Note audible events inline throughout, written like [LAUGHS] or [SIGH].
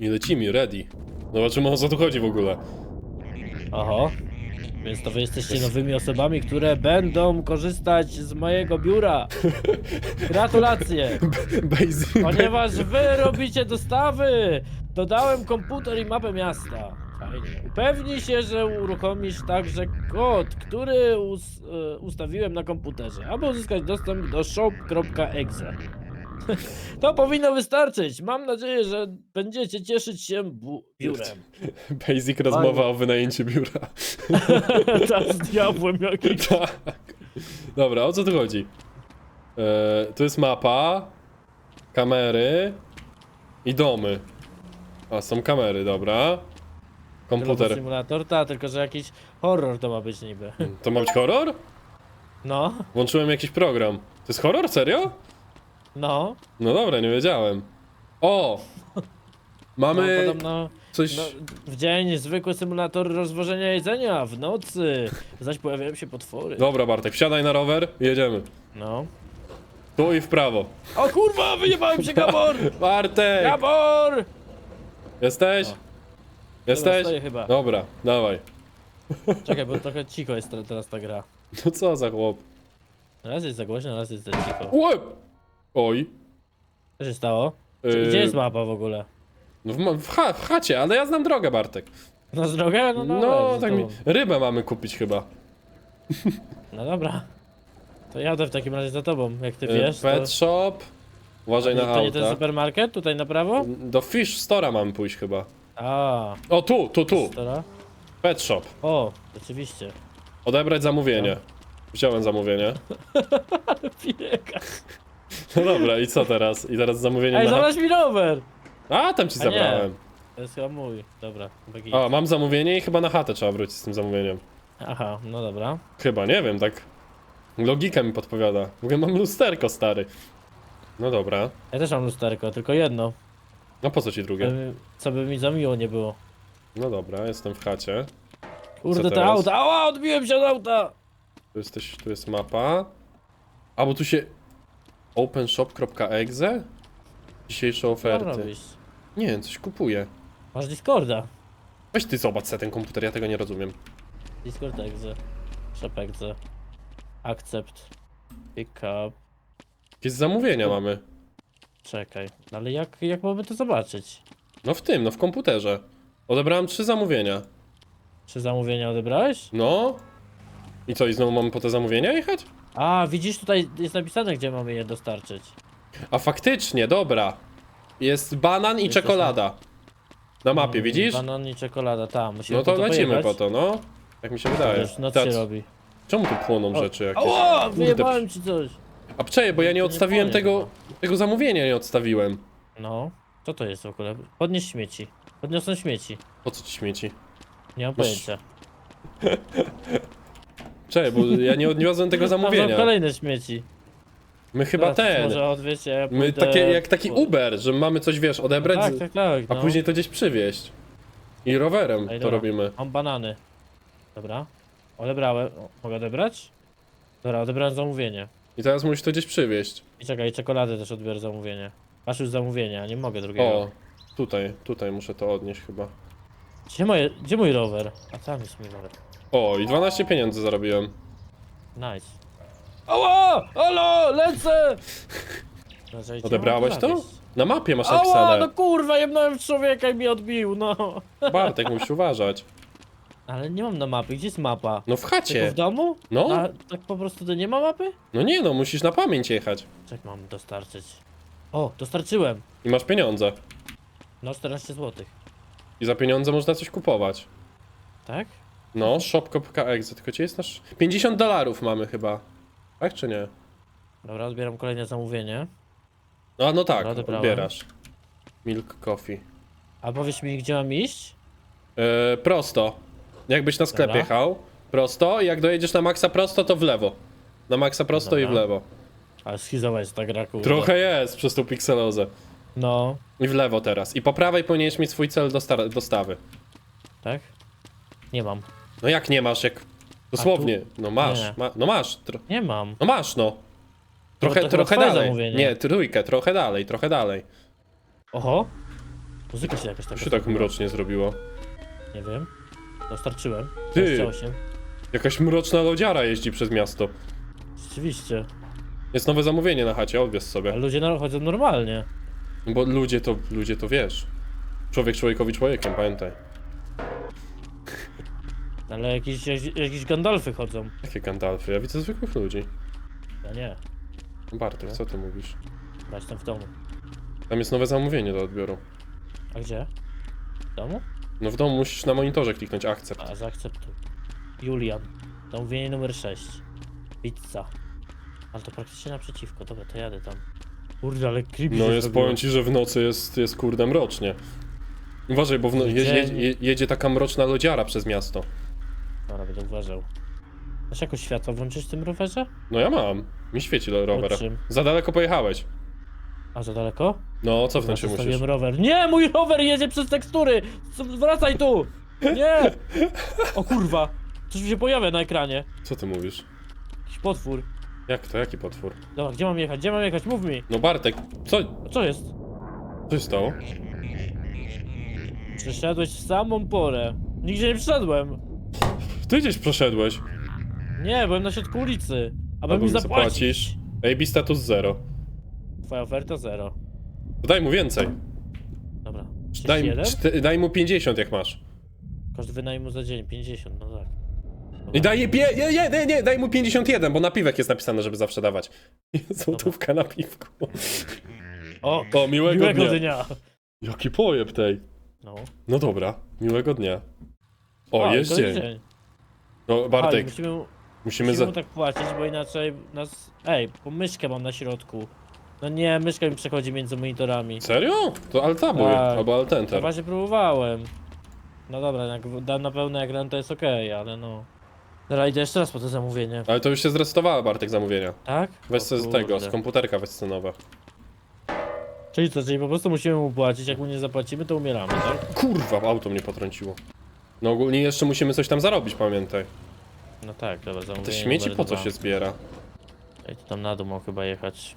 I lecimy, ready. Zobaczymy o co tu chodzi w ogóle. Oho. Więc to wy jesteście nowymi osobami, które będą korzystać z mojego biura. [LAUGHS] Gratulacje! Basic. Ponieważ wy robicie dostawy! Dodałem komputer i mapę miasta. Fajnie. Upewnij się, że uruchomisz także kod, który us e, ustawiłem na komputerze, aby uzyskać dostęp do shop.exe. [LAUGHS] To powinno wystarczyć. Mam nadzieję, że będziecie cieszyć się bu- biurem. [LAUGHS] Basic rozmowa o wynajęciu biura. [LAUGHS] Tam z diabłem jakiś. tak. Dobra, o co tu chodzi? E, tu jest mapa, kamery i domy. A, są kamery, dobra. Komputer. Simulator, ta, tylko że jakiś horror to ma być niby. To ma być horror? No, Włączyłem jakiś program. To jest horror? Serio? No. No dobra, nie wiedziałem. O! [LAUGHS] Mamy no, podobno coś... no, w dzień zwykły symulator rozwożenia jedzenia, w nocy zaś pojawiają się potwory. Dobra Bartek, wsiadaj na rower i jedziemy. No. Tu i w prawo. O kurwa, wyjebałem się Gabor! [LAUGHS] Bartek! Gabor! Jesteś? Jesteś? stoję chyba. Dobra, dawaj. Czekaj, bo trochę cicho jest te- teraz ta gra. No co za chłop? Raz jest za głośno, raz jest za cicho. Oj. Co się stało? Yy, Gdzie jest mapa w ogóle? No w, ma- w, cha w chacie, ale ja znam drogę, Bartek. Na drogę? No, No, dobra, za tak mi... tobą. Rybę mamy kupić chyba. no dobra. To jadę w takim razie za tobą, jak ty Yy, wiesz. To... Pet shop. Uważaj na To nie ten auta. supermarket tutaj na prawo? Do Fish Store'a mamy pójść chyba. A, O, tu, tu, tu. Stora? Pet shop. O, rzeczywiście. Odebrać zamówienie. Wziąłem zamówienie. [LAUGHS] Pireka. No dobra, i co teraz? I teraz zamówienie Ej, na... zabrać mi rower! A, tam ci A nie. zabrałem. To jest chyba mój. Dobra, bagi. O, mam zamówienie i chyba na chatę trzeba wrócić z tym zamówieniem. Aha, no dobra. Chyba, nie wiem, tak. Logika mi podpowiada. W ogóle mam lusterko, stary. No dobra. Ja też mam lusterko, tylko jedno. No po co ci drugie? By- Co by mi za miło nie było. No dobra, jestem w chacie. Kurde, te teraz? auta! Ała, odbiłem się od auta! Tu, jesteś, tu jest mapa. A, bo tu się... openshop.exe? Dzisiejsze Co oferty. robisz? Nie, coś kupuję. Masz Discorda. Weź ty zobacz se ten komputer, ja tego nie rozumiem. Discord exe. Shop exe. Accept. Pick up. Jakieś zamówienia mamy. Czekaj. Ale jak, jak mamy to zobaczyć? No w tym, no w komputerze. Odebrałem trzy zamówienia. Czy zamówienia odebrałeś? No. I co, i znowu mamy po te zamówienia jechać? A, widzisz, tutaj jest napisane, gdzie mamy je dostarczyć. A faktycznie, dobra. Jest banan i Jest czekolada. Na mapie, Mm, widzisz? Banan i czekolada, tam. Musimy No to po lecimy pojechać. po to, no. Tak mi się wydaje. Wiesz, noc Ta- się robi. Czemu tu płoną O, rzeczy jakieś? Ała, Kurde, wyjebałem ci coś. A przecież, bo ja nie odstawiłem tego, tego zamówienia, nie odstawiłem. No, co to jest w ogóle? Podnieś śmieci. Podniosą śmieci. Po co ci śmieci? Nie mam Masz- pojęcia. [LAUGHS] [LAUGHS] Czekaj, bo ja nie odniosłem tego [LAUGHS] zamówienia. kolejne śmieci. My chyba Teraz ten. Może odwiecie, ja My pójdę takie, jak taki Uber, że mamy coś, wiesz, odebrać, Tak, tak, tak. a no. później to gdzieś przywieźć. I rowerem Ej, to dobra. robimy. Mam banany. Dobra. Odebrałem. O, mogę odebrać? Dobra, odebrałem zamówienie. I teraz musisz to gdzieś przywieźć. I czekaj, czekoladę też odbiorę zamówienie. Masz już zamówienie, a nie mogę drugiego. O, tutaj, tutaj muszę to odnieść chyba. Gdzie, moje, gdzie mój rower? A tam jest mój rower. O, i 12 pieniędzy zarobiłem. Nice. Ała! Halo! Lecę! Odebrałeś mam to? Na mapie masz Ała! napisane. No kurwa, jebnąłem w człowieka i mi odbił, no. Bartek, musisz uważać. Ale nie mam na mapy, gdzie jest mapa? No w Tylko chacie. w domu? No. A tak po prostu to nie ma mapy? No nie no, musisz na pamięć jechać. Czek mam dostarczyć. O, dostarczyłem. I masz pieniądze. No 14 zł. I za pieniądze można coś kupować. Tak? No, shop.exe, tylko ci jest nasz... 50 dolarów mamy chyba. Tak czy nie? Dobra, odbieram kolejne zamówienie. A no tak, Dobra, odebrałem. odbierasz. Milk coffee. A powiedz mi, gdzie mam iść? Yy, prosto. Jakbyś na sklep Dobra. jechał, prosto i jak dojedziesz na maksa prosto, to w lewo. Na maksa prosto i w Dobra. lewo. Ale schizowa jest ta gra, kurde. Trochę jest przez tą pikselozę. No, I w lewo teraz. I po prawej powinieneś mieć swój cel dosta- dostawy. tak? Nie mam. No jak nie masz, jak... Dosłownie. No masz, Nie. ma... no masz. Tro... Nie mam. No masz, no. Trochę, to chyba trochę twoje dalej. zamówienie. Nie, trójkę, trochę dalej, trochę dalej. Oho. Muzyka się jakaś taka Co się tak mrocznie zrobiło? Nie wiem. Dostarczyłem. Ty! 28. Jakaś mroczna lodziara jeździ przez miasto. Rzeczywiście. Jest nowe zamówienie na chacie, odbierz Ale sobie. ludzie na- chodzą normalnie. No Bo ludzie to, ludzie to wiesz. Człowiek człowiekowi człowiekiem, pamiętaj. Ale jakieś, jakieś, Gandalfy chodzą. Jakie Gandalfy? Ja widzę zwykłych ludzi. Ja nie. Bartek, co ty mówisz? Brać tam w domu. Tam jest nowe zamówienie do odbioru. A gdzie? W domu? No w domu musisz na monitorze kliknąć akcept. A, zaakceptuj. Julian. Zamówienie numer 6. Pizza. Ale to praktycznie naprzeciwko. Dobra, to jadę tam. Kurde, ale creepy No się jest, zrobiło. powiem ci, że w nocy jest, jest kurde mrocznie. Uważaj, bo w no, jedzie, jedzie, jedzie taka mroczna lodziara przez miasto. Będę uważał. Masz jakoś światło włączyć w tym rowerze? No ja mam. Mi świeci lo- rower. Czym? Za daleko pojechałeś. A za daleko? No, cofnąć się musisz. Zostawiłem rower. Nie, mój rower jedzie przez tekstury! Co- Wracaj tu! Nie! O kurwa! Coś mi się pojawia na ekranie. Co ty mówisz? Jakiś potwór. Jak to? Jaki potwór? Dobra, gdzie mam jechać? Gdzie mam jechać? Mów mi! No Bartek, co, co jest? co się stało? Przeszedłeś w samą porę. Nigdzie nie przyszedłem. Ty gdzieś przeszedłeś. Nie, byłem na środku ulicy. Aby Albo mi zapłacić. zapłacisz. AB status 0. Twoja oferta zero. Daj mu więcej. Dobra. Daj, 31? czty, daj mu 50 jak masz. Koszt wynajmu za dzień 50, no tak. I daj, pie, nie, nie, nie, nie, daj mu 51, bo na piwek jest napisane, żeby zawsze dawać. [LAUGHS] Złotówka na piwku. O, O, miłego, miłego dnia. dnia. Jaki pojeb tej. No. No dobra, miłego dnia. O, jest dzień. No Bartek, A, musimy, musimy musimy za... mu tak płacić, bo inaczej nas... Ej, bo myszkę mam na środku. No nie, myszka mi przechodzi między monitorami. Serio? To altabuj, Tak. albo To altenter. właśnie próbowałem. No dobra, jak dam na pełny ekran to jest okej, ale no... Dobra, idę jeszcze raz po to zamówienie. Ale to już się zresetowała Bartek zamówienia. Tak? Weź O z tego, z kurde. komputerka weź nowe. Czyli co, czyli po prostu musimy mu płacić, jak mu nie zapłacimy, to umieramy, tak? Kurwa, auto mnie potrąciło. No ogólnie jeszcze musimy coś tam zarobić, pamiętaj. No tak, dobra, zamówienie Te śmieci numer po co dwa. się zbiera? Ej, to tam na dół mam chyba jechać.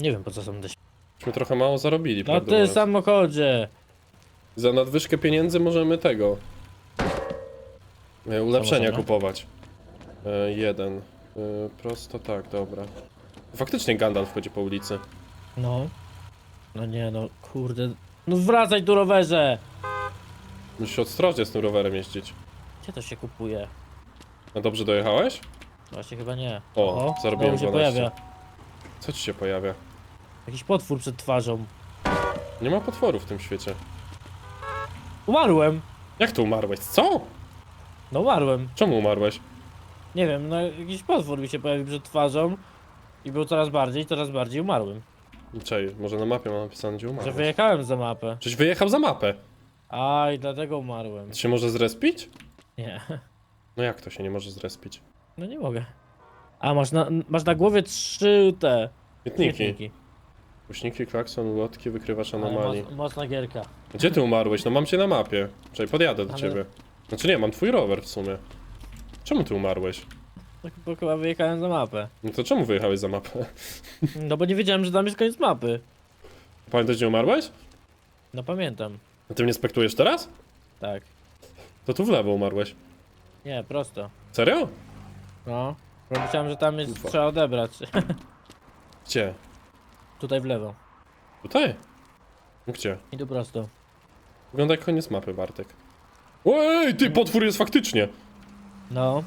Nie wiem po co są te śmieci. Myśmy trochę mało zarobili, No prawda? ty mówiąc. samochodzie! Za nadwyżkę pieniędzy możemy tego. e, Ulepszenia możemy? kupować. E, jeden. E, prosto tak, dobra. Faktycznie Gandalf chodzi po ulicy. No. No nie no, kurde. No wracaj tu rowerze! Musisz ostrożnie z tym rowerem jeździć. Gdzie to się kupuje? No dobrze dojechałeś? Właśnie chyba nie. O, Oho, zarobiłem znowu się 12. pojawia. Co ci się pojawia? Jakiś potwór przed twarzą. Nie ma potworów w tym świecie. Umarłem! Jak tu umarłeś? Co? No umarłem. Czemu umarłeś? Nie wiem, no jakiś potwór mi się pojawił przed twarzą. I był coraz bardziej, coraz bardziej umarłym. Czej, może na mapie mam napisane, gdzie Że umarłeś. wyjechałem za mapę. Czyś wyjechał za mapę. A i dlatego umarłem. To się może zrespić? Nie. No jak to się nie może zrespić? No nie mogę. A masz na, masz na głowie trzy te. Mietniki. śmietniki. Głośniki, klakson, ulotki, wykrywacz anomalii. moc, mocna gierka. Gdzie ty umarłeś? No mam cię na mapie. Czekaj, podjadę do Ale- ciebie. Znaczy nie, mam twój rower w sumie. Czemu ty umarłeś? No bo chyba wyjechałem za mapę. No to czemu wyjechałeś za mapę? No bo nie wiedziałem, że tam jest koniec mapy. Pamiętasz gdzie umarłeś? No pamiętam. A ty mnie spektujesz teraz? Tak. To tu w lewo umarłeś. Nie, prosto. Serio? No. Bo myślałem, że tam jest Kurwa. trzeba odebrać. [LAUGHS] Gdzie? Tutaj w lewo. Tutaj? Gdzie? I tu prosto. Wygląda jak koniec mapy, Bartek. Ej, ty, potwór jest faktycznie! No.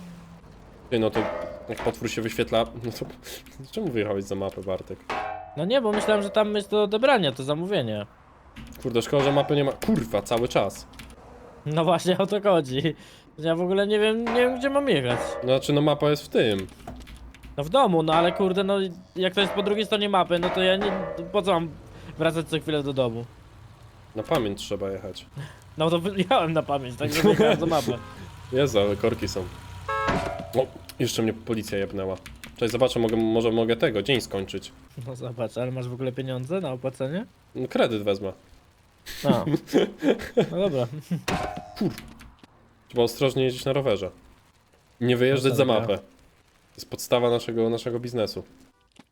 Ty, no to jak potwór się wyświetla, no to [LAUGHS] czemu wyjechałeś za mapę, Bartek? No nie, bo myślałem, że tam jest do odebrania, to zamówienie. Kurde, szkoda, że mapy nie ma. Kurwa, cały czas. No właśnie o to chodzi. Ja w ogóle nie wiem, nie wiem gdzie mam jechać. Znaczy, no mapa jest w tym. No w domu, no ale kurde, no jak to jest po drugiej stronie mapy, no to ja nie... Po co mam wracać co chwilę do domu? Na pamięć trzeba jechać. No to [LAUGHS] jechałem na pamięć, tak że jechałem za mapę. Jezu, ale korki są. O, jeszcze mnie policja jebnęła. Cześć, zobaczę, mogę, może mogę tego, dzień skończyć. No zobacz, ale masz w ogóle pieniądze na opłacenie? No, Kredyt wezmę. No. No dobra. Trzeba ostrożnie jeździć na rowerze. Nie wyjeżdżać za mapę. To jest podstawa naszego, naszego biznesu.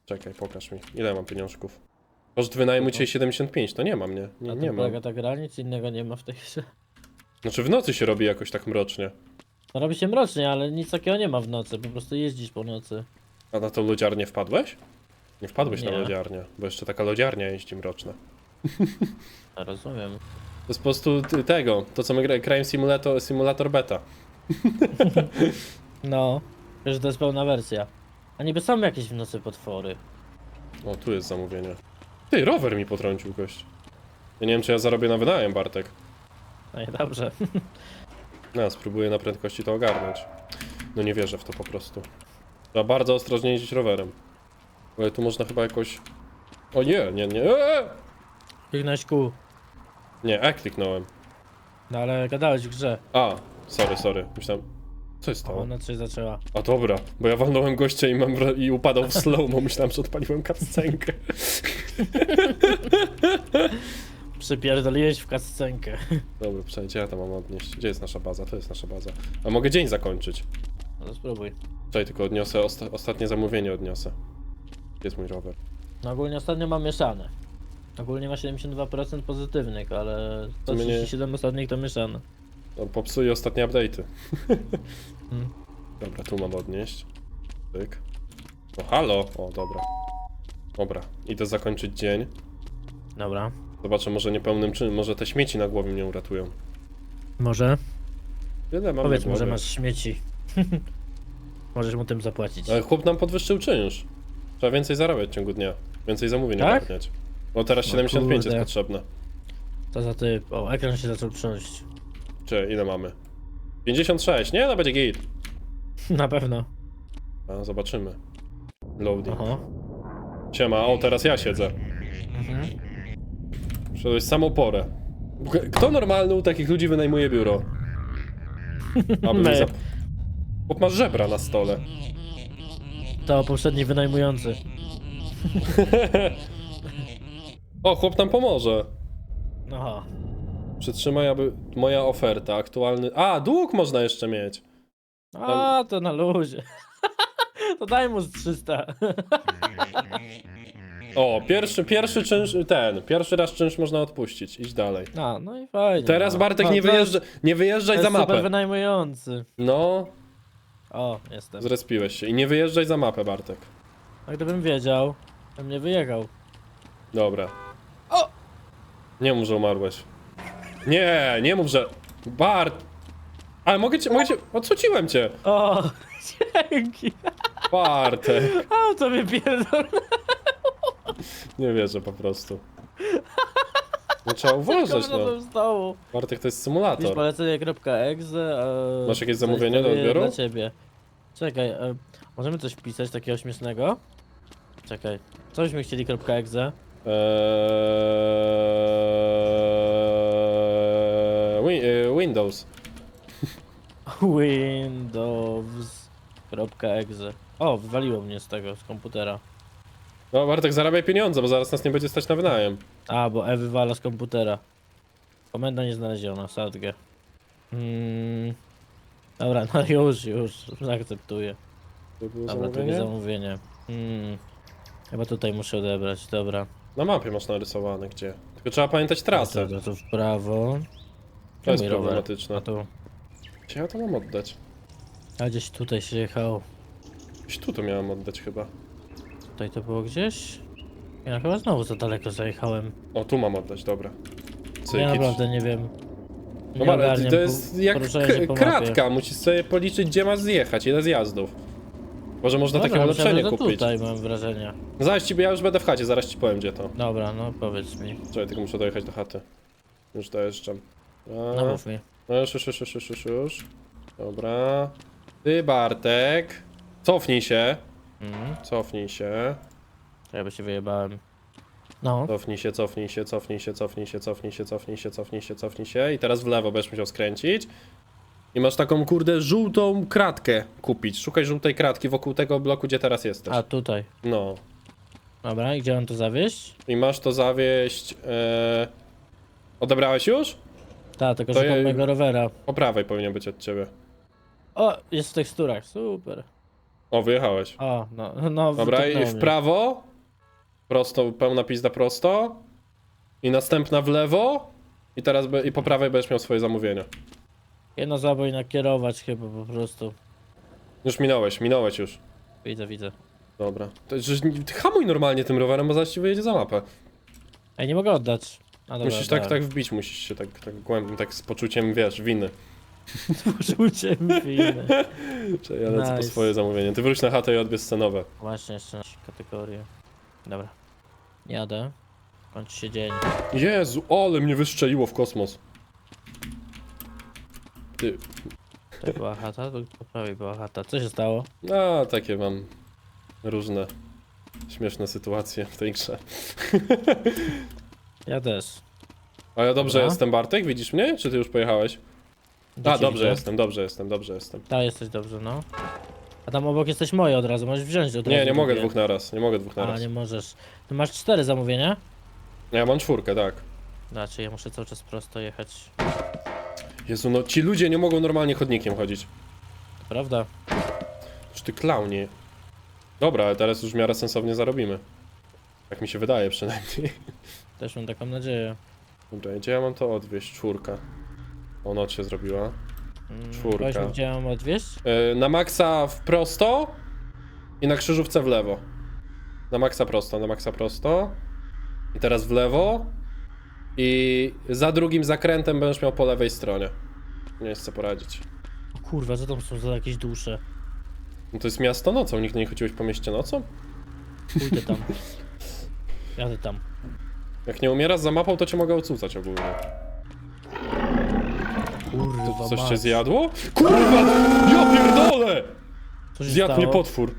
Czekaj, pokaż mi. Ile mam pieniążków? Koszt wynajmu dzisiaj 75, to nie ma mnie. Nie, nie tym ma. polega ta gra, nic innego nie ma w tej grze. Znaczy w nocy się robi jakoś tak mrocznie. No robi się mrocznie, ale nic takiego nie ma w nocy, po prostu jeździsz po nocy. A na tą lodziarnię wpadłeś? Nie wpadłeś na Nie. lodziarnię, bo jeszcze taka lodziarnia jeździ mroczna. Ja [LAUGHS] rozumiem. To jest po prostu tego, to co my gra- Crime Simulator, Simulator Beta. [LAUGHS] No, że to jest pełna wersja. A niby są jakieś w nocy potwory. O, tu jest zamówienie. Ty, rower mi potrącił gość. Ja nie wiem, czy ja zarobię na wynajem, Bartek. No i dobrze. [LAUGHS] No, spróbuję na prędkości to ogarnąć. No nie wierzę w to po prostu. Trzeba bardzo ostrożnie jeździć rowerem. Ale tu można chyba jakoś... O nie, nie, nie, eee! Kliknąłeś kół. Nie, E kliknąłem. No ale gadałeś w grze. A, sorry, sorry. Myślałem... Co jest to? ona się zaczęła. A dobra, bo ja walnąłem gościa i, mam, ra- i upadał w slow, bo myślałem, że odpaliłem cutscenkę. [LAUGHS] Przypierdoliłeś w kascenkę. Dobra, przecież gdzie ja to mam odnieść? Gdzie jest nasza baza? To jest nasza baza. A mogę dzień zakończyć. No spróbuj. Czekaj, tylko odniosę, osta ostatnie zamówienie odniosę. Gdzie jest mój rower? No ogólnie ostatnio mam mieszane. Ogólnie ma 72% pozytywnych, ale To mnie nie- 137 ostatnich to mieszane. No, popsuję ostatnie update'y. [LAUGHS] Hmm. Dobra, tu mam odnieść. Tyk. O, halo! O, dobra. Dobra, idę zakończyć dzień. Dobra. Zobaczę, może niepełnym czynem, może te śmieci na głowie mnie uratują. Może? Ile mam Powiedz na mu, że głowie? masz śmieci. [LAUGHS] Możesz mu tym zapłacić. Ale chłop nam podwyższył czynsz. Trzeba więcej zarabiać w ciągu dnia. Więcej zamówień Tak? ogarniać. Bo teraz No 75 jest kurde. potrzebne. To za typ. O, ekran się zaczął trząść. Czy ile mamy? 56, nie? No będzie git. [LAUGHS] Na pewno. A, zobaczymy. Loading. Oho. Siema, o teraz ja siedzę. Mhm. Wszedłeś samą porę. K- Kto normalny u takich ludzi wynajmuje biuro? [LAUGHS] Aby My. zap... Chłop ma żebra na stole. To poprzedni wynajmujący. [LAUGHS] O, chłop nam pomoże. Aha. Przytrzymaj, aby moja oferta, aktualny... A, dług można jeszcze mieć. A, to na luzie. [LAUGHS] To daj mu z 300. O, pierwszy, pierwszy czynsz, ten, pierwszy raz czynsz można odpuścić, idź dalej. A, no i fajnie. Teraz no. Bartek no, nie, wyjeżdża, nie wyjeżdżaj jest za super mapę. wynajmujący. No, O, jestem. zrespiłeś się i nie wyjeżdżaj za mapę, Bartek. A gdybym wiedział, to mnie wyjechał. Dobra. Nie mów, że umarłeś. Nie, nie mów, że... Bart! Ale mogę cię, mogę cię... Odsuciłem cię! O, [LAUGHS] dzięki. Bartek! Auto mnie pierdol. Nie wierzę po prostu. No trzeba uważać, no. Stało? Bartek to jest symulator. polecenie.exe. a Masz jakieś zamówienie do odbioru? Dla ciebie. Czekaj, e, możemy coś wpisać takiego śmiesznego? Czekaj, co byśmy chcieli .exe? Eee, wi- e, Windows. Windows.exe. O, wywaliło mnie z tego, z komputera. No Bartek, zarabiaj pieniądze, bo zaraz nas nie będzie stać na wynajem. A, bo E wywala z komputera. Komenda nie znaleziona, sadgę. Hmm. Dobra, no już, już, zaakceptuję. To było Dobra, drugie zamówienie? zamówienie. Hmm. Chyba tutaj muszę odebrać, dobra. Na mapie masz narysowane gdzie. Tylko trzeba pamiętać trasę. Dobra, tu w prawo. To jest Mój rower. problematyczne. A tu. Gdzie ja to mam oddać? A gdzieś tutaj się jechał. Gdzieś tu to miałem oddać chyba. Tutaj to było gdzieś? Ja chyba znowu za daleko zajechałem. O, tu mam oddać, dobra. Cyk, ja naprawdę nie wiem. No Nie ale ogarniam to po- jest jak poruszania się k- po mapie. kratka, musisz sobie policzyć gdzie masz zjechać, ile zjazdów. Może można takie Dobra, ulepszenie myślałem, że kupić. tutaj mam wrażenie. Zaraz ci, ja już będę w chacie, zaraz ci powiem gdzie to. Dobra, no powiedz mi. Czekaj, tylko muszę dojechać do chaty. Już dojeżdżam. No A, mów mi. no już, już, już, już, już, już, już. Dobra. Ty Bartek. Cofnij się. Mhm. Cofnij się. Ja by się wyjebałem. No. Cofnij się, cofnij się, cofnij się, cofnij się, cofnij się, cofnij się, cofnij się, cofnij się. I teraz w lewo będziesz musiał skręcić. I masz taką kurde żółtą kratkę kupić. Szukaj żółtej kratki wokół tego bloku, gdzie teraz jesteś. A tutaj. No. Dobra, i gdzie mam to zawieść? I masz to zawieść. E... Odebrałeś już? Tak, tylko To szukam mojego rowera. Po prawej powinien być od ciebie. O, jest w teksturach, super. O, wyjechałeś. O, no, no Dobra, i w mnie. prawo. Prosto, pełna pizda prosto. I następna w lewo. I teraz be, i po prawej będziesz miał swoje zamówienia. Jedno zabój nakierować chyba po prostu. Już minąłeś, minąłeś już. Widzę, widzę. Dobra. To, że, hamuj normalnie tym rowerem, bo zaraz ci wyjedzie za mapę. Ej, nie mogę oddać. A dobra, musisz tak, tak wbić, musisz się tak, tak głębiej, tak z poczuciem, wiesz, winy. [LAUGHS] Poczucie winy. [LAUGHS] Czyli ja lecę po Nice. swoje zamówienie. Ty wróć na chatę i odbierz scenowe. Właśnie jeszcze nasz kategorię. Dobra. Jadę. Kończy się dzień. Jezu, ale mnie wystrzeliło w kosmos. Ty, To była chata, to po prawej była chata. Co się stało? a takie mam różne śmieszne sytuacje w tej grze. Ja też. A ja dobrze Dobra. jestem, Bartek? Widzisz mnie? Czy ty już pojechałeś? A, Dzieci dobrze widzę. jestem, dobrze jestem, dobrze jestem. Ta, jesteś dobrze, no. A tam obok jesteś moje od razu, możesz wziąć od razu. Nie, nie mogę dwóch na raz, nie mogę dwóch na A, nie możesz. Tu masz cztery zamówienia? Ja mam czwórkę, tak. Znaczy, ja muszę cały czas prosto jechać. Jezu, no ci ludzie nie mogą normalnie chodnikiem chodzić. To prawda? Czy ty klaunie. Dobra, ale teraz już w miarę sensownie zarobimy. Tak mi się wydaje przynajmniej. [LAUGHS] Też mam taką nadzieję. Dobra, gdzie ja mam to odwieźć? Czwórka. O, noc się zrobiła. Mm, Czwórka. mi, gdzie mam odwieźć? Yy, na maksa w prosto i na krzyżówce w lewo. Na maksa prosto, na maksa prosto. I teraz w lewo. I za drugim zakrętem będziesz miał po lewej stronie. Nie jest co poradzić. O kurwa, co tam są za jakieś dusze? No to jest miasto nocą, nigdy nie chodziłeś po mieście nocą? Pójdę tam. Jadę tam. Jak nie umierasz za mapą, to cię mogę ocucać ogólnie. Kurwa, To coś mać. cię zjadło? Kurwa! Ja pierdolę! Co się Zjadł mnie potwór.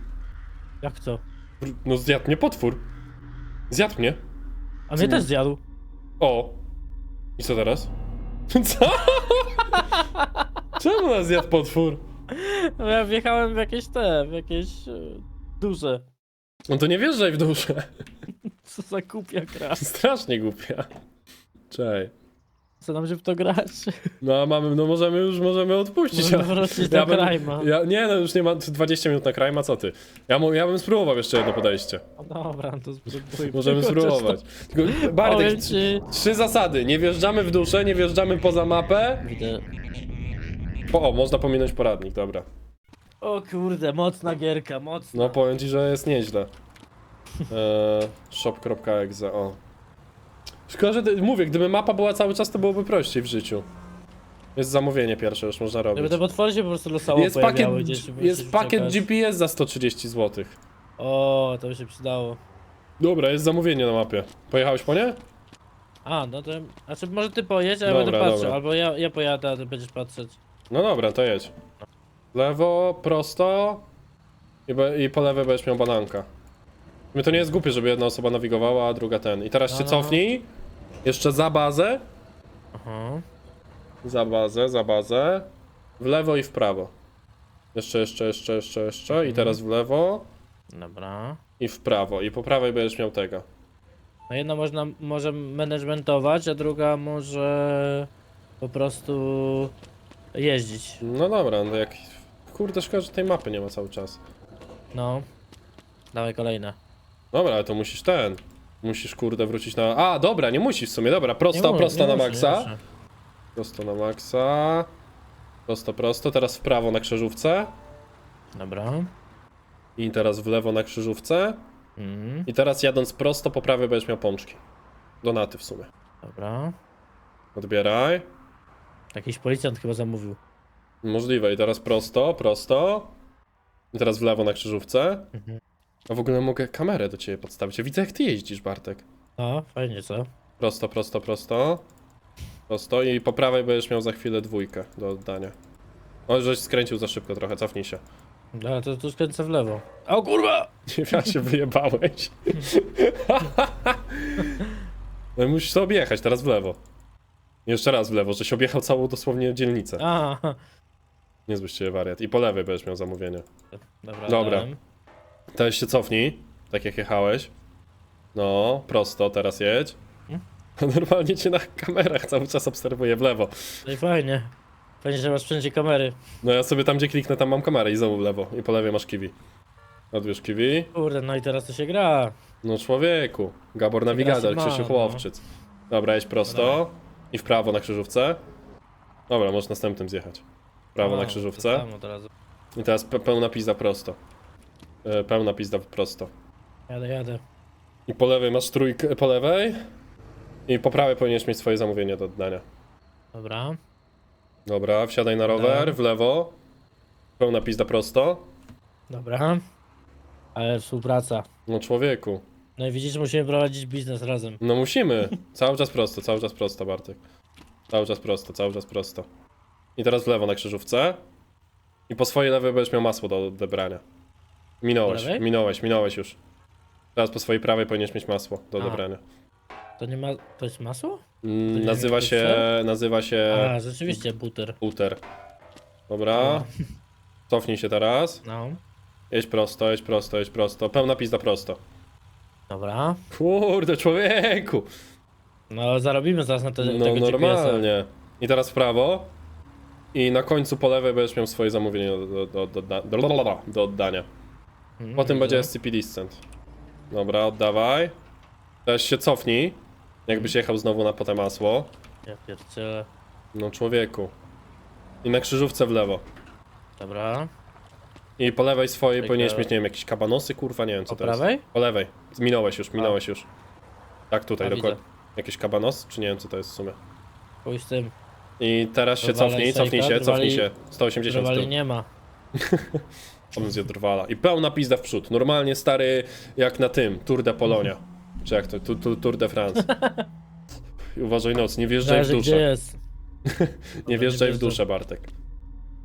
Jak to? No zjadł mnie potwór. Zjadł mnie. A mnie też zjadł. O. I co teraz? [LAUGHS] Co? Czemu nas zjadł potwór? No Ja wjechałem w jakieś te, w jakieś e, duże. No to nie wjeżdżaj w duszę. [LAUGHS] Co za kupia gra. Strasznie głupia. Czej. Co nam się w to grać? No a mamy, no możemy już, możemy odpuścić. Możemy wrócić do bym- Krajma. Ja, nie, no już nie ma 20 minut na krajma, co ty? Ja, mu- ja bym spróbował jeszcze jedno podejście. No dobra, to spróbujmy. Możemy Chociaż spróbować. Tylko, To... Bartek, Powiem ci... trzy zasady. Nie wjeżdżamy w duszę, nie wjeżdżamy poza mapę. Widzę. O, o można pominąć poradnik, dobra. O kurde, mocna gierka, mocna. No powiem ci, że jest nieźle. Eee, shop.exe, o. Szkoda, że mówię, gdyby mapa była cały czas, to byłoby prościej w życiu. Jest zamówienie pierwsze, już można robić. Żeby te potwory się po prostu losowo Jest pakiet, gdzieś. jest pakiet. GPS za 130 zł. O, to by się przydało. Dobra, jest zamówienie na mapie. Pojechałeś po nie? A, no to... Znaczy może ty pojedź, a ja będę patrzył. dobra. Albo ja, ja pojadę, a ty będziesz patrzeć. No dobra, to jedź. Lewo, prosto i, be, i po lewej będziesz miał bananka. My to nie jest głupie, żeby jedna osoba nawigowała, a druga ten. I teraz No, się no. cofnij. Jeszcze za bazę. Aha. Za bazę, za bazę. W lewo i w prawo. Jeszcze, jeszcze, jeszcze, jeszcze, jeszcze. Mhm. I teraz w lewo Dobra. i w prawo. I po prawej będziesz miał tego. No jedna można, może managementować, a druga może po prostu jeździć. No dobra, no jak... Kurde, szkoda, że tej mapy nie ma cały czas. No. Dawaj kolejne. Dobra, ale to musisz ten. Musisz kurde wrócić na. A, dobra, nie musisz w sumie, dobra. Prosto, Nie mu- prosto nie na muszę, nie maksa. muszę. Prosto na maksa. Prosto, prosto. Teraz w prawo na krzyżówce. Dobra. I teraz w lewo na krzyżówce. Mhm. I teraz jadąc prosto po prawej będziesz miał pączki. Donaty w sumie. Dobra. Odbieraj. Jakiś policjant chyba zamówił. Możliwe. I teraz prosto, prosto. I teraz w lewo na krzyżówce. Mhm. A w ogóle mogę kamerę do ciebie podstawić. Ja widzę jak ty jeździsz, Bartek. O, fajnie, co? Prosto, prosto, prosto. Prosto i po prawej będziesz miał za chwilę dwójkę do oddania. O, żeś skręcił za szybko trochę, cofnij się. Dobra, to tu skręcę w lewo. O kurwa! [LAUGHS] Ja się wyjebałeś. [LAUGHS] No i musisz to objechać, teraz w lewo. Jeszcze raz w lewo, żeś objechał całą dosłownie dzielnicę. A, Niezły z ciebie wariat. I po lewej będziesz miał zamówienie. dobra. Dobra. dałem. Teraz się cofnij, tak jak jechałeś. No, prosto, teraz jedź. Hmm? [LAUGHS] Normalnie cię na kamerach cały czas obserwuję w lewo. No i fajnie. Fajnie, że masz wszędzie kamery. No ja sobie tam gdzie kliknę, tam mam kamerę i znowu w lewo. I po lewej masz kiwi. Odbierz kiwi. Kurde, no i teraz to się gra. No człowieku. Gabor Nawigator, ma, Krzysiu no. Dobra, jedź prosto. I w prawo na krzyżówce. Dobra, możesz następnym zjechać. W prawo na krzyżówce. I teraz pe pełna pizda prosto. E, pełna pizda prosto. Jadę, jadę. I po lewej masz trójkę, po lewej. I po prawej powinieneś mieć swoje zamówienie do oddania. Dobra. Dobra, wsiadaj na rower, w lewo. Pełna pizda prosto. Dobra. Ale współpraca. No człowieku. No i widzisz, musimy prowadzić biznes razem. No musimy. Cały czas prosto, cały czas prosto, Bartek. Cały czas prosto, cały czas prosto. I teraz w lewo na krzyżówce. I po swojej lewej będziesz miał masło do odebrania. Minąłeś, Po lewej? minąłeś, minąłeś już. Teraz po swojej prawej powinieneś mieć masło do A. odebrania. To nie ma... To jest masło? Mm, nie nazywa wiem, się, nazywa się A, rzeczywiście, buter. Uter. Dobra. Cofnij się teraz. No. Jedź prosto, jedź prosto, jedź prosto. Pełna pizda prosto. Dobra. Kurde, człowieku! No, zarobimy zaraz na te, No tego GPS-a. normalnie. I teraz w prawo. I na końcu po lewej będziesz miał swoje zamówienie do, do, do, do, do, do oddania. Mhm, Potem będzie. SCP Descent. Dobra, oddawaj. Teraz się cofnij. Jakbyś jechał znowu na potem masło. Ja pierdzielę. No człowieku. I na krzyżówce w lewo. Dobra. I po lewej swojej Czekaj. powinieneś mieć, nie wiem, jakieś kabanosy, kurwa, nie wiem co Po to jest. prawej? Po lewej. Minąłeś już, minąłeś już. Tak, tutaj, A, dokładnie. widzę. Jakieś kabanos? Czy nie wiem co to jest w sumie. Pójdź z tym. I teraz się cofnij, cofnij się, cofnij drwali- się. 180 Rywali stóp. nie ma. [LAUGHS] On zje drwala. I pełna pizda w przód. Normalnie stary jak na tym, Tour de Polonia. Czy jak to? Tu, tu, Tour de France. [LAUGHS] I uważaj noc, nie wjeżdżaj w Zależy [LAUGHS] gdzie duszę. jest. Nie wjeżdżaj w duszę, Bartek.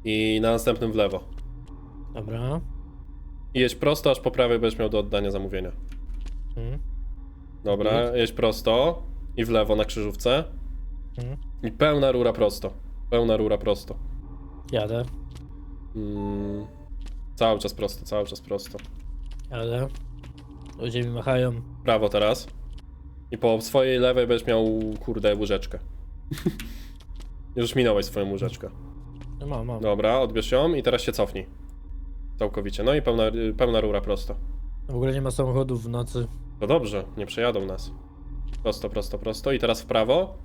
I na następnym w lewo. Dobra. I jedź prosto, aż po prawej będziesz miał do oddania zamówienia. Mhm. Dobra, jedź prosto. I w lewo na krzyżówce. Mhm. I pełna rura prosto. Pełna rura prosto. Jadę. Mm, cały czas prosto, cały czas prosto. Jadę. Ludzie mi machają. Prawo teraz. I po swojej lewej będziesz miał, kurde, łyżeczkę. [LAUGHS] Już minąłeś swoją łyżeczkę. No mam, mam. Dobra, odbierz ją i teraz się cofnij. Całkowicie. No i pełna, pełna rura prosto. W ogóle nie ma samochodów w nocy. To dobrze, nie przejadą nas. Prosto, prosto, prosto. I teraz w prawo.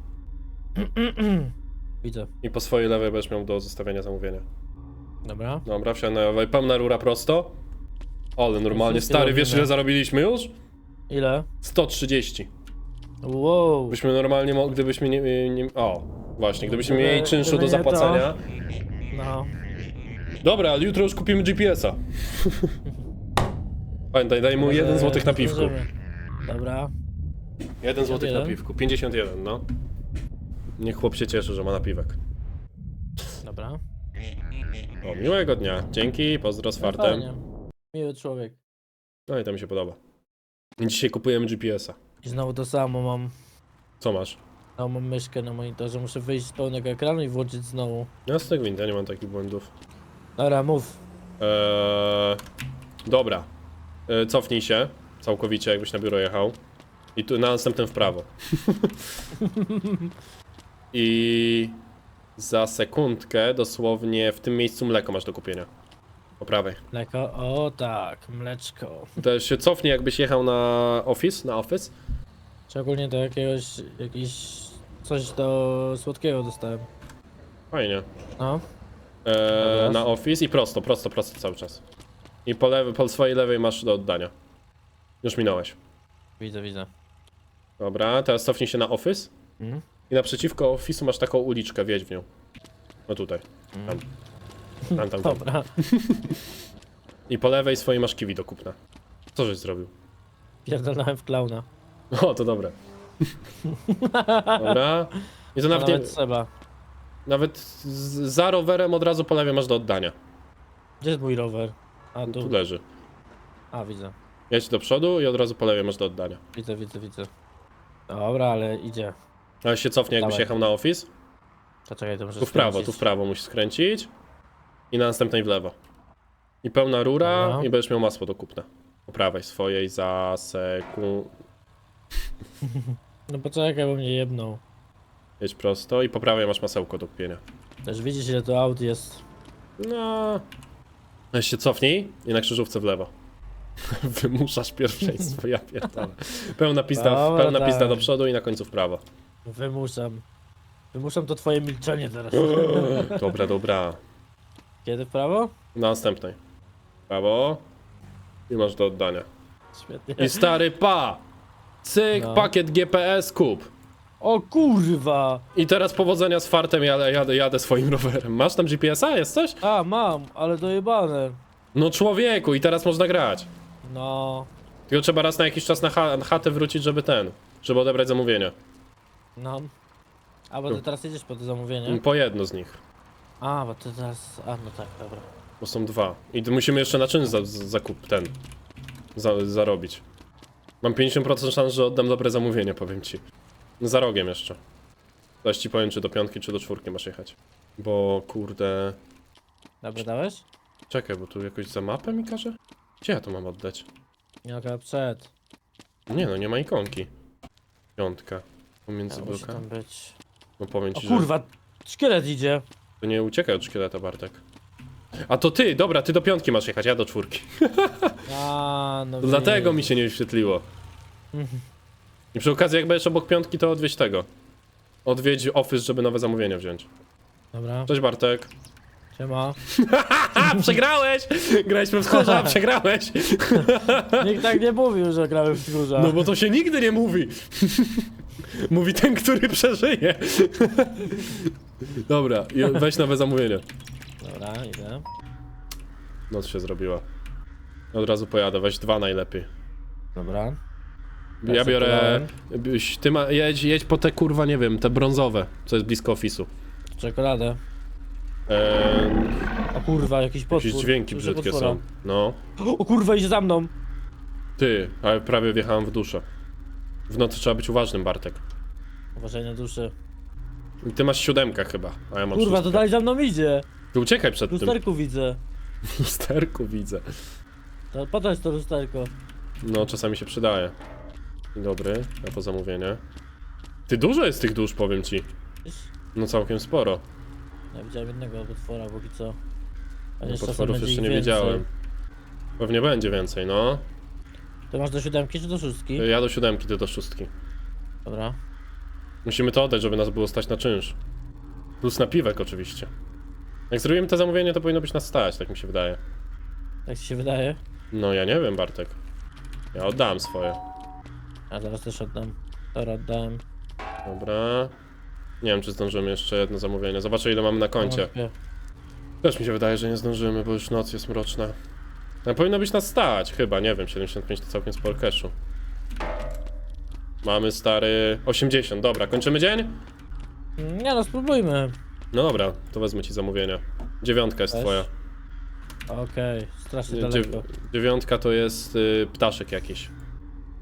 [CLEARS THROAT] Widzę. I po swojej lewej będziesz miał do zostawienia zamówienia. Dobra. Dobra, wsiadaj. Pełna rura prosto. Ale normalnie, stary, wiesz robimy. ile zarobiliśmy już? Ile? 130. Wow. Byśmy normalnie mogli, gdybyśmy nie, nie... O, właśnie, gdybyśmy Gdyby- mieli czynszu gdyby do nie to- zapłacenia. No. Dobra, ale jutro już kupimy GPS-a. [LAUGHS] Pamiętaj, daj mu jeden złotych na piwku. Dobra. Jeden złotych na 51? piwku. 51, no. Niech chłop się cieszy, że ma napiwek. Dobra. O, miłego dnia. Dzięki, pozdro z fartem. fajnie. Miły człowiek. No i to mi się podoba. Dzisiaj kupujemy GPS-a. I znowu to samo mam. Co masz? No, mam myszkę na monitorze, muszę wyjść z pełnego ekranu i włączyć znowu. Ja z tego winda nie mam takich błędów. Dobra, mów. Eee, dobra. Eee, cofnij się całkowicie, jakbyś na biuro jechał. I tu na następnym w prawo. [LAUGHS] I za sekundkę dosłownie w tym miejscu mleko masz do kupienia. Po prawej. Mleko, o tak, mleczko. Też się cofnij, jakbyś jechał na office, na office. Szczególnie do jakiegoś, jakiś, coś do słodkiego dostałem. Fajnie. No, Eee, Dobra. na office i prosto, prosto, prosto cały czas. I po, lewej, po swojej lewej masz do oddania. Już minąłeś. widzę, widzę. Dobra, teraz cofnij się na office. Mm? I naprzeciwko ofisu masz taką uliczkę, wjedź w nią. No tutaj. Tam. Tam, tam, tam. Dobra, I po lewej swojej masz kiwi do kupna. Co żeś zrobił? pierdolnąłem w klauna. O, to dobre. Dobra. I to To nawet, nie, nawet trzeba. nawet z- za rowerem od razu po lewej masz do oddania. Gdzie jest mój rower? A Tu tu. leży. A, widzę. Jedź do przodu i od razu po lewej masz do oddania. Widzę, widzę, widzę. Dobra, ale idzie. Ale się cofnie, jakbyś Dawaj. jechał na office. To czekaj, to Tu w prawo, tu w prawo musisz skręcić. I na następnej w lewo. I pełna rura i będziesz miał masło do kupna. Po prawej swojej za sekund... [LAUGHS] No poczekaj, bo mnie jebnął. Jedź prosto i po prawej masz masełko do kupienia. Też widzisz ile to aut jest. No. Weź się cofnij i na krzyżówce w lewo. [LAUGHS] Wymuszasz pierwszeństwo, ja pierdolę. Pełna pizda, Dobra, pełna pizda tak. do przodu i na końcu w prawo. Wymuszam. Wymuszam to twoje milczenie teraz. [LAUGHS] Dobra, dobra. Kiedy w prawo? Na następnej. Prawo. I masz do oddania. Świetnie. I stary pa! Cyk, No. pakiet GPS, kup. O kurwa! I teraz powodzenia z fartem, jadę, jadę, jadę swoim rowerem. Masz tam GPS-a? Jest coś? A, mam, ale dojebane. No człowieku, i teraz można grać. No, Tylko trzeba raz na jakiś czas na, cha na chatę wrócić, żeby ten, żeby odebrać zamówienie. No. A, bo ty teraz jedziesz po to zamówienie? Po jedno z nich, A, bo ty teraz... A, no tak, dobra. bo są dwa. I musimy jeszcze na czynsz za, za- zakup ten, za, zarobić. Mam 50% szans, że oddam dobre zamówienie, powiem ci. Za rogiem jeszcze. Zaś ci powiem, czy do piątki, czy do czwórki masz jechać. Bo kurde... Dobra, dałeś? Czekaj, bo tu jakoś za mapę mi każe? Gdzie ja to mam oddać? Nie, okej, przed. Nie no, nie ma ikonki. Piątka. Pomiędzy Ja, musi blokami. tam być. No powiem O ci, że... kurwa, szkielet idzie. To nie uciekaj od szkieleta, Bartek. A to ty, dobra, ty do piątki masz jechać, ja do czwórki. A, no Dlatego mi się nie wyświetliło. Mhm. I przy okazji, jak będziesz obok piątki, to odwiedź tego. Odwiedź Office, żeby nowe zamówienie wziąć. Dobra, Cześć Bartek. siema. A, [LAUGHS] przegrałeś! Graliśmy w skorza, a [LAUGHS] przegrałeś! Nikt tak nie mówił, że gramy w wzgórza. No bo to się nigdy nie mówi. Mówi ten, który przeżyje. Dobra, i weź nowe zamówienie. Dobra, idę. Noc się zrobiła. Od razu pojadę, weź dwa najlepiej. Dobra. Ja biorę. Ty ma, jedź, jedź po te kurwa, nie wiem, te brązowe, co jest blisko ofisu. Czekoladę. Eee, O kurwa, jakiś potwór. jakieś dźwięki Słyszę brzydkie potwora. są. No. O kurwa, idzie za mną. Ty, ale prawie wjechałem w duszę. W nocy trzeba być uważnym, Bartek. Uważaj na duszę. I ty masz siódemkę chyba, a ja mam Kurwa, to szóstkę. dalej za mną idzie. Ty uciekaj przed tym. lusterku widzę. [LAUGHS] Lusterku widzę. To, po to lusterko. No, czasami się przydaje. Dzień dobry, ja po zamówienie. Ty, dużo jest tych dusz, powiem ci. Wiesz? No całkiem sporo. Ja widziałem jednego potwora póki co. No, Chociaż czasem potworów będzie jeszcze ich nie więcej. widziałem. Pewnie będzie więcej, no. To masz do siódemki czy do szóstki? Ja do siódemki, ty do szóstki. Dobra. Musimy to oddać, żeby nas było stać na czynsz. Plus napiwek oczywiście. Jak zrobimy to zamówienie, to powinno być nas stać, tak mi się wydaje. Jak ci się wydaje? No ja nie wiem, Bartek. Ja oddałem swoje. A zaraz też oddam. Dobra, oddałem. Dobra. Nie wiem, czy zdążymy jeszcze jedno zamówienie. Zobaczę, ile mamy na koncie. Wątpię. Też mi się wydaje, że nie zdążymy, bo już noc jest mroczna. No, powinno być nas stać, chyba, nie wiem, 75 to całkiem sporo cashu. Mamy stary 80, dobra, kończymy dzień? Nie no, spróbujmy. No dobra, to wezmę ci zamówienie. Dziewiątka jest twoja. Okej, strasznie Dziew daleko. dziewiątka to jest y, ptaszek jakiś.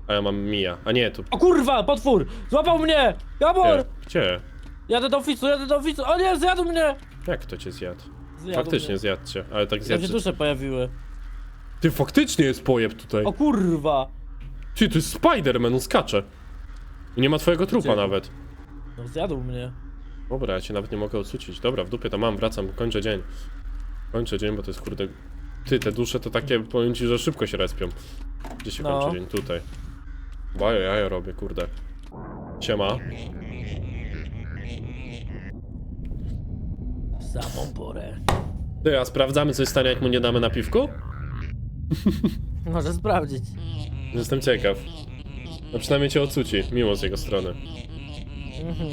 A ja mam Mija. A nie, tu. O kurwa, potwór! Złapał mnie! Jabor! Gdzie? Gdzie? Jadę do ofisu, jadę do ofisu! O nie, zjadł mnie! Jak to cię zjadł? Zjadł Faktycznie mnie. zjadł cię, ale tak Tam zjadł. się że- dusze pojawiły. Ty faktycznie jest pojeb tutaj. O kurwa! Ty, to jest Spider-Man, on skacze. I nie ma twojego trupa Gdzie? nawet. No zjadł mnie. Dobra, ja cię nawet nie mogę odsucić. Dobra, w dupie to mam, wracam, kończę dzień. Kończę dzień, bo to jest kurde... Ty, te dusze to takie, powiem ci, że szybko się respią. Gdzie się No. kończy dzień? Tutaj. Bajo, ja ja robię, kurde. Siema. W samą porę. Ty, a sprawdzamy, co się stanie, jak mu nie damy napiwku? [LAUGHS] Może sprawdzić. Jestem ciekaw. No przynajmniej cię odsuci, mimo z jego strony. [LAUGHS]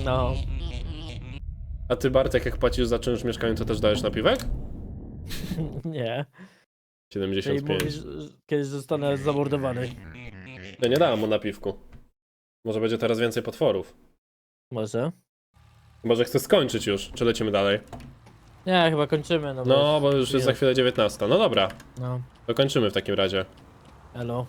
No. A ty, Bartek, jak płacisz za czynsz mieszkania, to też dajesz napiwek? [LAUGHS] Nie. Czyli 75. mówisz, że kiedyś zostanę zamordowany. Ja nie dałem mu napiwku. Może będzie teraz więcej potworów. Może? Chyba, że chcę skończyć już. Czy lecimy dalej? Nie, chyba kończymy. No, No, bo już jest za chwilę 19. No dobra, No, to kończymy w takim razie. elo.